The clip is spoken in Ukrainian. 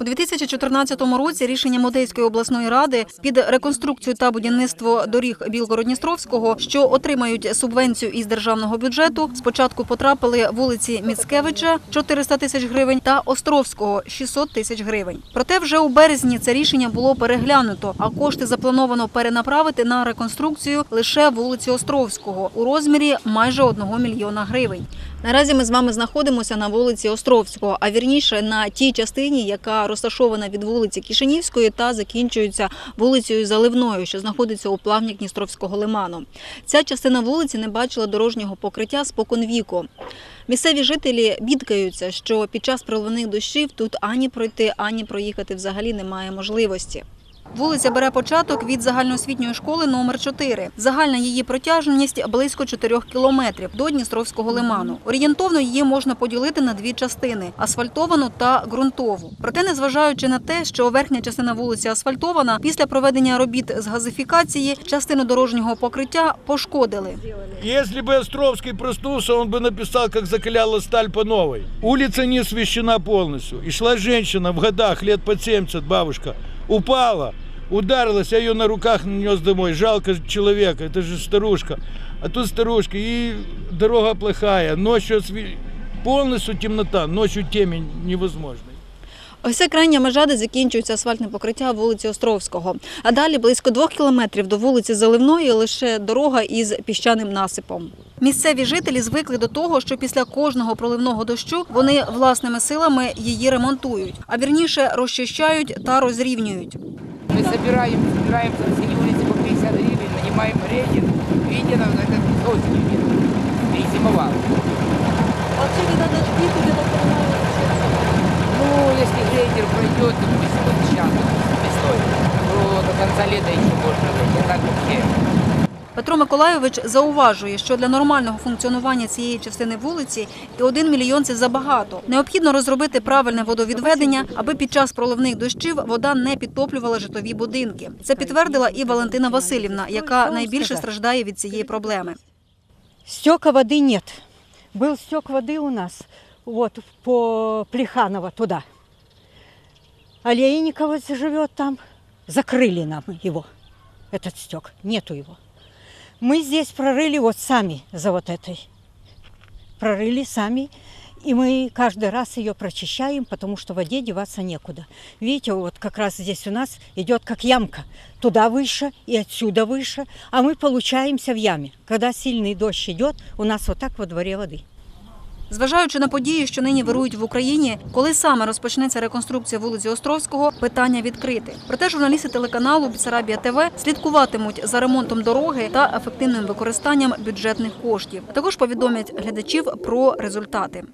У 2014 році рішенням Одеської обласної ради під реконструкцію та будівництво доріг Білгородністровського, що отримають субвенцію із державного бюджету, спочатку потрапили вулиці Міцкевича 400 тисяч гривень та Островського 600 тисяч гривень. Проте вже у березні це рішення було переглянуто, а кошти заплановано перенаправити на реконструкцію лише вулиці Островського у розмірі майже 1 мільйона гривень. Наразі ми з вами знаходимося на вулиці Островського, а вірніше на тій частині, яка розташована від вулиці Кишинівської та закінчується вулицею Заливною, що знаходиться у плавні Дністровського лиману. Ця частина вулиці не бачила дорожнього покриття споконвіку. Місцеві жителі бідкаються, що під час проливних дощів тут ані пройти, ані проїхати взагалі немає можливості. Вулиця бере початок від загальноосвітньої школи номер 4. Загальна її протяжність близько 4 кілометрів до Дністровського лиману. Орієнтовно її можна поділити на дві частини: асфальтовану та ґрунтову. Проте, незважаючи на те, що верхня частина вулиці асфальтована, після проведення робіт з газифікації частину дорожнього покриття пошкодили. Если бы Островский проснулся, он бы написал, как закаляла сталь по новой. Улица не освещена полностью. И шла женщина в годах, лет под 70, бабушка, упала, ударилась, я ее на руках нес домой. Жалко человека, это же старушка. А тут старушка, и дорога плохая, ночью полностью темнота, ночью темень невозможно. Ось це крайня межа, де закінчується асфальтне покриття вулиці Островського. А далі близько двох кілометрів до вулиці Заливної лише дорога із піщаним насипом. Місцеві жителі звикли до того, що після кожного проливного дощу вони власними силами її ремонтують, а вірніше розчищають та розрівнюють. Мы собираем, собираемся на всей улице по 50 гривен, нанимаем рейдер, видите, нам этот осенью нет, грейдер пройдет, то весной, сейчас, весной, то до конца лета еще можно выйти, а так вообще Петро Миколайович зауважує, що для нормального функціонування цієї частини вулиці і один мільйон це забагато. Необхідно розробити правильне водовідведення, аби під час проливних дощів вода не підтоплювала житлові будинки. Це підтвердила і Валентина Васильівна, яка найбільше страждає від цієї проблеми. Стека воды нет. Был стек воды у нас вот по Плеханово туда. Олейникова живет там. Закрыли нам его, этот стек. Нету его. Мы здесь прорыли вот сами за вот этой. Прорыли сами. И мы каждый раз ее прочищаем, потому что в воде деваться некуда. Видите, вот как раз здесь у нас идет как ямка. Туда выше и отсюда выше. А мы получаемся в яме. Когда сильный дождь идет, у нас вот так во дворе воды. Зважаючи на події, що нині вирують в Україні, коли саме розпочнеться реконструкція вулиці Островського, питання відкрите. Проте журналісти телеканалу Бісарабія ТВ слідкуватимуть за ремонтом дороги та ефективним використанням бюджетних коштів. Також повідомлять глядачів про результати.